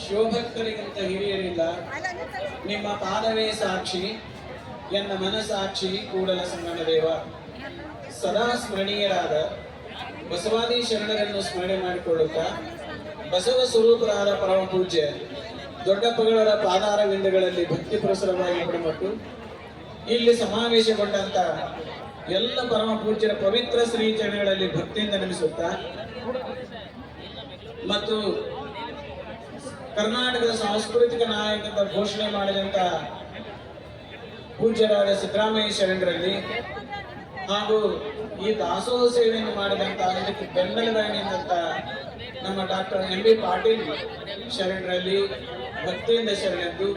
ಶಿವಭಕ್ತರಿಗಿಂತ ಹಿರಿಯರಿಲ್ಲ. ನಿಮ್ಮ ಪಾದವೇ ಸಾಕ್ಷಿ, ಎನ್ನ ಮನಸಾಕ್ಷಿ ಕೂಡಲ ಸಂಗಮ ದೇವ. ಸದಾ ಸ್ಮರಣೀಯರಾದ ಬಸವಾದಿ ಶರಣರನ್ನು ಸ್ಮರಣೆ ಮಾಡಿಕೊಳ್ಳುತ್ತಾ ಬಸವ ಸ್ವರೂಪರಾದ ಪರಮ ಪೂಜ್ಯ ದೊಡ್ಡಪ್ಪಗಳವರ ಪಾದಾರ ವಿಂದಗಳಲ್ಲಿ ಭಕ್ತಿ ಪ್ರಸರವಾಗಿ ಮತ್ತು ಇಲ್ಲಿ ಸಮಾವೇಶಗೊಂಡಂತ ಎಲ್ಲ ಪರಮ ಪೂಜ್ಯರ ಪವಿತ್ರ ಶ್ರೀ ಚರಣಗಳಲ್ಲಿ ಭಕ್ತಿಯಿಂದ ನಮಿಸುತ್ತಾ ಮತ್ತು ಕರ್ನಾಟಕದ ಸಾಂಸ್ಕೃತಿಕ ನಾಯಕದ ಘೋಷಣೆ ಮಾಡಿದಂತ ಪೂಜ್ಯರಾದ ಸಿದ್ದರಾಮಯ್ಯ ಶರಣರಲ್ಲಿ ಹಾಗೂ ಈ ದಾಸೋಹ ಸೇವೆಯನ್ನು ಮಾಡಿದಂತ ಇದಕ್ಕೆ ಬೆಂಬಲವಾಗಿ ನಿಂತ ನಮ್ಮ ಡಾಕ್ಟರ್ ಎಂ ಬಿ ಪಾಟೀಲ್ ಶರಣರಲ್ಲಿ ಭಕ್ತಿಯಿಂದ ಶರಣದ್ದು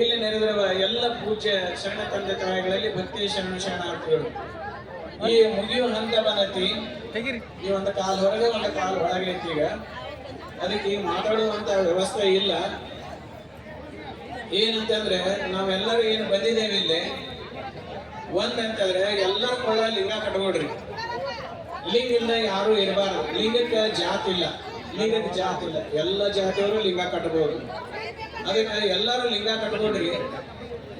ಇಲ್ಲಿ ನೆರೆದಿರುವ ಎಲ್ಲ ಪೂಜ್ಯ ಶರಣ ತಂದೆ ತಾಯಿಗಳಲ್ಲಿ ಭಕ್ತಿ ಶರಣ ಶರಣಾರ್ಥಿಗಳು. ಈ ಮುಗಿಯುವ ಹಂತ ಬಂದತಿ. ಈ ಒಂದು ಕಾಲ ಹೊರಗೆ ಒಂದು ಕಾಲ ಒಳಗೆ ಐತಿ ಈಗ. ಅದಕ್ಕೆ ಮಾತಾಡುವಂತ ವ್ಯವಸ್ಥೆ ಇಲ್ಲ. ಏನಂತಂದ್ರೆ, ನಾವೆಲ್ಲರೂ ಏನು ಬಂದಿದ್ದೇವೆ ಇಲ್ಲಿ. ಒಂದಂತಂದ್ರೆ ಎಲ್ಲರ ಕೊಳ್ಳ ಲಿಂಗ ಕಟ್ಕೊಡ್ರಿ ಲಿಂಗ ಇಲ್ಲ ಯಾರು ಇರಬಾರ್ದು. ಲಿಂಗಕ್ಕೆ ಜಾತಿ ಇಲ್ಲ. ಲಿಂಗಕ್ಕೆ ಜಾತಿ ಇಲ್ಲ. ಎಲ್ಲ ಜಾತಿಯವರು ಲಿಂಗ ಕಟ್ಬೋದು. ಅದಕ್ಕೆ ಎಲ್ಲರೂ ಲಿಂಗ ಕಟ್ಕೊಡ್ರಿ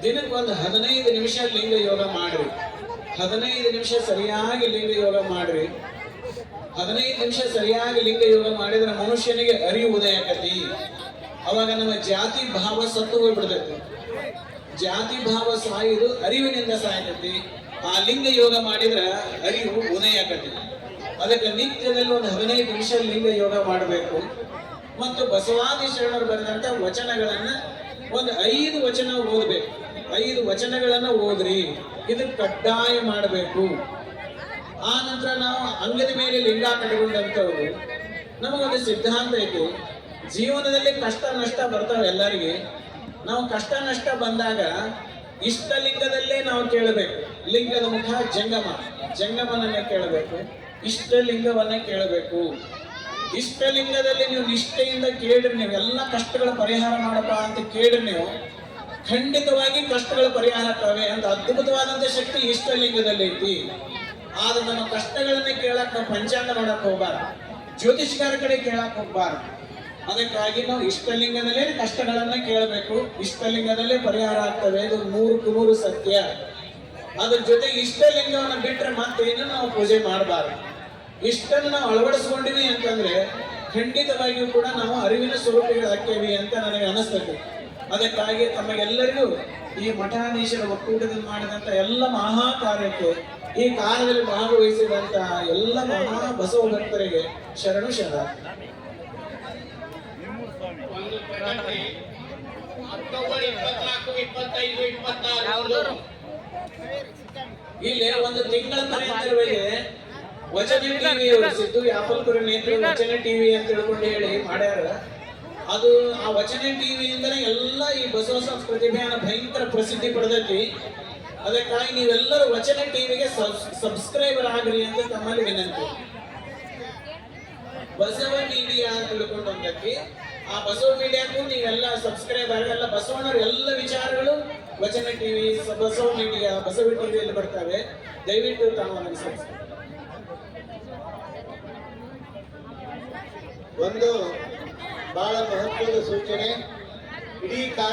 ದಿನಕ್ಕೆ ಒಂದು ಹದಿನೈದು ನಿಮಿಷ ಲಿಂಗ ಯೋಗ ಮಾಡ್ರಿ. ಹದಿನೈದು ನಿಮಿಷ ಸರಿಯಾಗಿ ಲಿಂಗ ಯೋಗ ಮಾಡ್ರಿ. ಹದಿನೈದು ನಿಮಿಷ ಸರಿಯಾಗಿ ಲಿಂಗ ಯೋಗ ಮಾಡಿದ್ರೆ ಮನುಷ್ಯನಿಗೆ ಅರಿವು ಆಕತಿ ಅವಾಗ ನಮ್ಮ ಜಾತಿ ಭಾವ ಸತ್ತು ಹೋಗ್ಬಿಡ್ತೈತಿ. ಜಾತಿ ಭಾವ ಸಾಯುದು ಅರಿವಿನಿಂದ ಸಾಯ್ತೈತಿ. ಆ ಲಿಂಗ ಯೋಗ ಮಾಡಿದ್ರ ಅರಿವು ಉದಯ ಆಕತಿ ಅದಕ್ಕೆ ನಿತ್ಯದಲ್ಲಿ ಒಂದು ಹದಿನೈದು ನಿಮಿಷ ಲಿಂಗ ಯೋಗ ಮಾಡಬೇಕು. ಮತ್ತು ಬಸವಾದಿ ಶರಣರು ಬರೆದಂತ ವಚನಗಳನ್ನ ಒಂದು ಐದು ವಚನ ಓದಬೇಕು. ಐದು ವಚನಗಳನ್ನ ಓದ್ರಿ. ಇದು ಕಡ್ಡಾಯ ಮಾಡಬೇಕು. ಆ ನಂತರ ನಾವು ಅಂಗದ ಮೇಲೆ ಲಿಂಗ ಕಟ್ಟಿಕೊಂಡಂಥವ್ರು ನಮಗೊಂದು ಸಿದ್ಧಾಂತ ಇತ್ತು. ಜೀವನದಲ್ಲಿ ಕಷ್ಟ, ನಷ್ಟ ಬರ್ತಾವೆ ಎಲ್ಲರಿಗೆ. ನಾವು ಕಷ್ಟ, ನಷ್ಟ ಬಂದಾಗ ಇಷ್ಟ ಲಿಂಗದಲ್ಲೇ ನಾವು ಕೇಳಬೇಕು. ಲಿಂಗದ ಮುಖ ಜಂಗಮ. ಜಂಗಮನನ್ನೇ ಕೇಳಬೇಕು. ಇಷ್ಟ ಲಿಂಗವನ್ನೇ ಕೇಳಬೇಕು. ಇಷ್ಟ ಲಿಂಗದಲ್ಲಿ ನೀವು ನಿಷ್ಠೆಯಿಂದ ಕೇಳ್ರಿ ನೀವು ಎಲ್ಲ ಕಷ್ಟಗಳ ಪರಿಹಾರ ಮಾಡಪ್ಪ ಅಂತ ಕೇಳಿ ನೀವು ಖಂಡಿತವಾಗಿ ಕಷ್ಟಗಳ ಪರಿಹಾರ ಆಗ್ತವೆ ಅಂತ ಅದ್ಭುತವಾದಂತ ಶಕ್ತಿ ಇಷ್ಟಲಿಂಗದಲ್ಲಿ ಐತಿ. ಆದ್ರೆ ನಮ್ಮ ಕಷ್ಟಗಳನ್ನ ಕೇಳಕ್ ನಾವು ಪಂಚಾಂಗ ನೋಡಕ್ ಹೋಗ್ಬಾರ್ದು. ಜ್ಯೋತಿಷ್ಕಾರ ಕಡೆ ಕೇಳಕ್ ಹೋಗ್ಬಾರ್ದು. ಅದಕ್ಕಾಗಿ ನಾವು ಇಷ್ಟಲಿಂಗದಲ್ಲೇ ಕಷ್ಟಗಳನ್ನ ಕೇಳಬೇಕು. ಇಷ್ಟಲಿಂಗದಲ್ಲೇ ಪರಿಹಾರ ಆಗ್ತವೆ ಇದು ನೂರಕ್ಕೂ ನೂರು ಸತ್ಯ. ಅದ್ರ ಜೊತೆ ಇಷ್ಟಲಿಂಗವನ್ನು ಬಿಟ್ಟರೆ ಮತ್ತೇನು ನಾವು ಪೂಜೆ ಮಾಡಬಾರ್ದು. ಇಷ್ಟನ್ನು ನಾವು ಅಳವಡಿಸ್ಕೊಂಡಿವಿ ಅಂತಂದ್ರೆ ಖಂಡಿತವಾಗಿಯೂ ಕೂಡ ನಾವು ಅರಿವಿನ ಸ್ವರೂಪಿಗಳಾಗ್ತೇವೆ ಅಂತ ನನಗೆ ಅನಿಸ್ತದೆ. ಅದಕ್ಕಾಗಿ ತಮಗೆಲ್ಲರಿಗೂ ಈ ಮಠಾಧೀಶರ ಒಕ್ಕೂಟದಲ್ಲಿ ಮಾಡಿದಂತ ಎಲ್ಲ ಮಹಾ ಕಾರ್ಯಕ್ಕೆ ಈ ಕಾಲದಲ್ಲಿ ಭಾಗವಹಿಸಿದಂತಹ ಎಲ್ಲ ಮಹಾ ಬಸವ ಭಕ್ತರಿಗೆ ಶರಣು ಶರಣ. ಒಂದು ಪ್ರಕಟಣೆ ಅಕ್ಟೋಬರ್ ಇಪ್ಪತ್ನಾಲ್ಕು ಇಪ್ಪತ್ತೈದು ಇಪ್ಪತ್ತಾರು. ಇಲ್ಲಿ ಒಂದು ತಿಂಗಳ ಪರ್ಯಂತರವರೆಗೆ ವಚನ ಟಿವಿ ಸಿದ್ದು ಯಾಪಲ್ಪುರ ನೇತ್ರ ವಚನ ಟಿವಿ ಅಂತ ತಿಳ್ಕೊಂಡು ಹೇಳಿ ಮಾಡ್ಯಾರ. ಅದು ಆ ವಚನ ಟಿವಿಯಿಂದನೇ ಎಲ್ಲ ಈ ಬಸವ ಸಂಸ್ಕೃತಿ ಅಭಿಯಾನ ಭಯಂಕರ ಪ್ರಸಿದ್ಧಿ ಪಡೆದೈತಿ. ಅದಕ್ಕಾಗಿ ನೀವೆಲ್ಲರೂ ವಚನ ಟಿವಿಗೆ ಸಬ್ಸ್ಕ್ರೈಬರ್ ಆಗ್ರಿ ಅಂತ ತಮ್ಮಲ್ಲಿ ವಿನಂತಿ. ಬಸವ ಮೀಡಿಯಾ ತಿಳ್ಕೊಂಡು ಆ ಬಸವ ಮೀಡಿಯಾಕ್ಕೂ ನೀವೆಲ್ಲ ಸಬ್ಸ್ಕ್ರೈಬ್ ಆಗಿ ಎಲ್ಲ ಬಸವಣ್ಣವ್ರ ಎಲ್ಲ ವಿಚಾರಗಳು ವಚನ ಟಿವಿ ಬಸವ ಮೀಡಿಯಾ ಬಸವ ಟಿವಿಯಲ್ಲಿ ಬರ್ತವೆ. ದಯವಿಟ್ಟು ತಾವು ನನಗೆ ಒಂದು ಬಹಳ ಮಹತ್ವದ ಸೂಚನೆ. ಇಡೀ ಕಾರ್ಯ